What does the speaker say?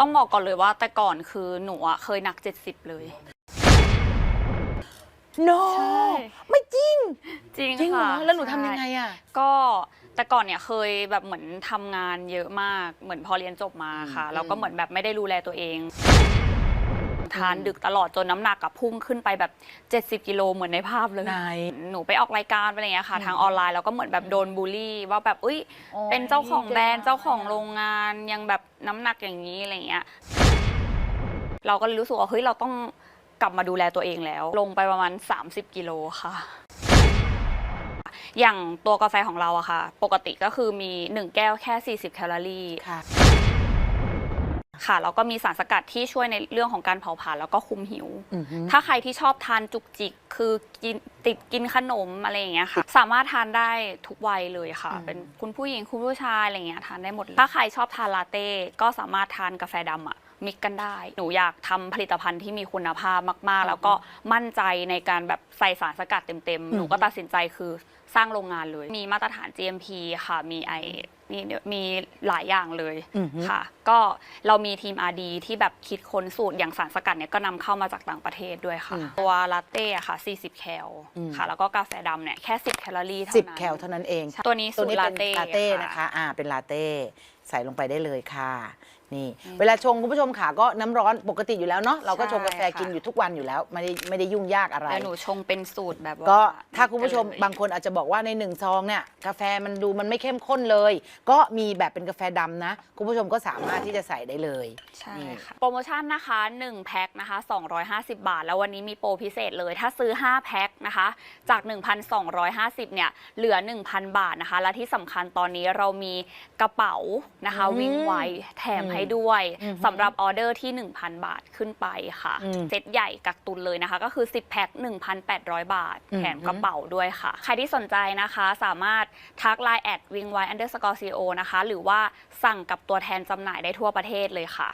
ต้องบอกก่อนเลยว่าแต่ก่อนคือหนูอะเคยหนัก 70 เลยโนใช่ ไม่จริง จริงจริงเหรอ ค่ะแล้วหนูทำยังไงใช่ อะ ก็แต่ก่อนเนี่ยเคยแบบเหมือนทำงานเยอะมากเหมือนพอเรียนจบมาค่ะอืมแล้วก็เหมือนแบบไม่ได้ดูแลตัวเอง ทานดึกตลอดจนน้ำหนักกับพุ่งขึ้นไปแบบ 70 กิโลเหมือนในภาพเลย ไหน หนูไปออกรายการไปอะไรอย่างเงี้ยค่ะอืมทางออนไลน์แล้วก็เหมือนแบบโดนบูลลี่ ว่าแบบอุ้ยอ๋อเป็นเจ้าของแบรนด์ดีจังเจ้าของโรงงานยังแบบน้ำหนักอย่างนี้อะไรอย่างเงี้ย เราก็เลยรู้สึกว่าเฮ้ยเราต้องกลับมาดูแลตัวเองแล้ว ลงไปประมาณ 30 กิโลค่ะ อย่างตัวกาแฟของเราอะค่ะ ปกติก็คือมี 1 แก้วแค่ 40 แคลอรี่ ค่ะ ค่ะแล้วก็มีสารสกัดที่ช่วยในเรื่องของการเผาผลาญแล้วก็คุมหิวอือหือถ้าใครที่ชอบทานจุกจิก คือกินติดกินขนมอะไรอย่างเงี้ยค่ะ สามารถทานได้ทุกวัยเลยค่ะอืมเป็นคุณผู้หญิงคุณผู้ชายอะไรอย่างเงี้ยทานได้หมดเลยถ้าใครชอบทานลาเต้ก็สามารถทานกาแฟดำอะมิกกันได้ หนูอยากทำผลิตภัณฑ์ที่มีคุณภาพมาก ๆ แล้วก็มั่นใจในการแบบใส่สารสกัดเต็ม ๆ หนูก็ตัดสินใจคือสร้างโรงงานเลย มีมาตรฐาน GMP ค่ะ มีไอ มีมีหลายอย่างเลยอือหือค่ะ ก็เรามีทีม RD ที่แบบคิดค้นสูตรอย่างสารสกัดเนี่ยก็นำเข้ามาจากต่างประเทศด้วยค่ะอืมตัวลาเต้อะค่ะ 40 แคลอืมค่ะ แล้วก็กาแฟดำเนี่ยแค่ 10 แคลอรี่เท่าสิบนั้นแคลเท่านั้นเอง ตัวนี้ตัวสูตนี้รลาเป็นเต้ลาเต้นะคะอ่าเป็นลาเต้ใส่ลงไปได้เลยค่ะ นี่อืมเวลาชงคุณผู้ชมค่ะก็น้ำร้อนปกติอยู่แล้วเนาะเราก็ชงกาแฟใช่ค่ะกินอยู่ทุกวันอยู่แล้วไม่ได้ไม่ได้ยุ่งยากอะไรแล้วหนูชงเป็นสูตรแบบว่าก็ถ้าคุณผู้ชมเลยบางคนอาจจะบอกว่าในหนึ่งซองเนี่ยกาแฟมันดูมันไม่เข้มข้นเลยก็มีแบบเป็นกาแฟดำนะ คุณผู้ชมก็สามารถที่จะใส่ได้เลย ใช่นี่ค่ะ โปรโมชั่นนะคะ 1 แพ็คนะคะ 250 บาท แล้ววันนี้มีโปรพิเศษเลย ถ้าซื้อ 5 แพ็คนะคะ จาก 1,250 เนี่ย เหลือ 1,000 บาทนะคะ และที่สำคัญตอนนี้เรามีกระเป๋านะคะอืมวิ่งไวแถมให้ด้วยอืมสำหรับออเดอร์ที่ 1,000 บาทขึ้นไปค่ะอืมเซตใหญ่กักตุนเลยนะคะ ก็คือ 10 แพ็ค 1,800 บาทอืมแถมกระเป๋าด้วยค่ะ ใครที่สนใจนะคะ สามารถทักไลน์แอดวิ่งไว underscore co นะคะ หรือว่าสั่งกับตัวแทนจำหน่ายได้ทั่วประเทศเลยค่ะ